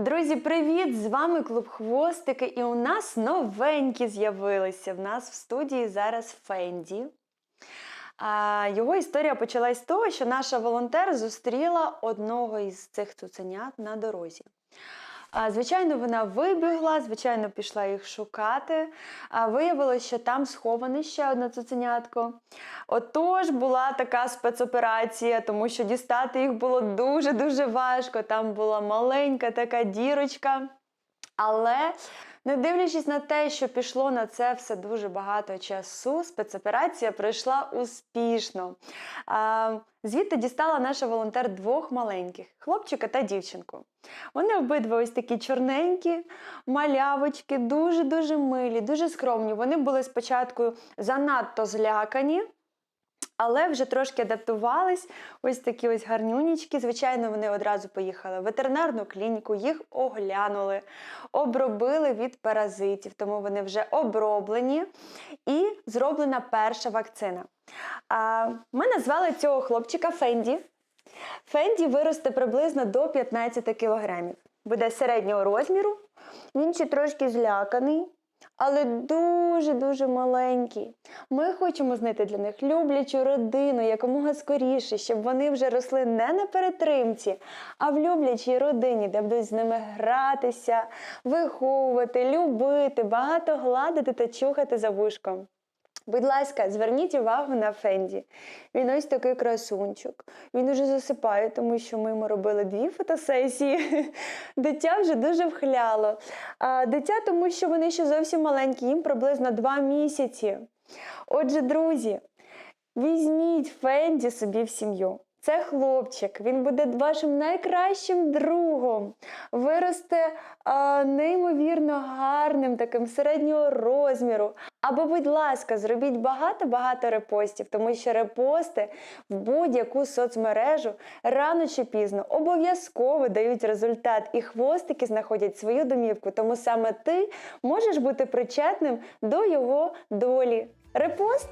Друзі, привіт! З вами клуб Хвостики, і у нас новенькі з'явилися. В нас в студії зараз Фенді. А, Його історія почалась з того, що наша волонтер зустріла одного із цих цуценят на дорозі. Звичайно, вона вибігла, звичайно, пішла їх шукати. А виявилося, що там сховане ще одне цуценятко. Отож, була така спецоперація, тому що дістати їх було дуже-дуже важко. Там була маленька така дірочка. Але не дивлячись на те, що пішло на це все дуже багато часу, спецоперація пройшла успішно. А, звідти дістала наша волонтер двох маленьких хлопчика та дівчинку. Вони обидва ось такі чорненькі, малявочки, дуже-дуже милі, дуже скромні. Вони були спочатку занадто злякані. Але вже трошки адаптувались, ось такі ось гарнюнічки. Звичайно, вони одразу поїхали в ветеринарну клініку, їх оглянули, обробили від паразитів, тому вони вже оброблені і зроблена перша вакцина. Ми назвали цього хлопчика Фенді. Фенді виросте приблизно до 15 кілограмів. Буде середнього розміру. Він ще трошки зляканий, але дуже-дуже маленькі. Ми хочемо знайти для них люблячу родину якомога скоріше, щоб вони вже росли не на перетримці, а в люблячій родині, де будуть з ними гратися, виховувати, любити, багато гладити та чухати за вушком. Будь ласка, зверніть увагу на Фенді. Він ось такий красунчик. Він уже засипає, тому що ми йому робили дві фотосесії. Дитя вже дуже вхляло. А дитя, тому що вони ще зовсім маленькі, їм приблизно два місяці. Отже, друзі, візьміть Фенді собі в сім'ю. Це хлопчик, він буде вашим найкращим другом. Виросте а, неймовірно гарним, таким середнього розміру. Або, будь ласка, зробіть багато-багато репостів, тому що репости в будь-яку соцмережу рано чи пізно обов'язково дають результат, і хвостики знаходять свою домівку. Тому саме ти можеш бути причетним до його долі. Репост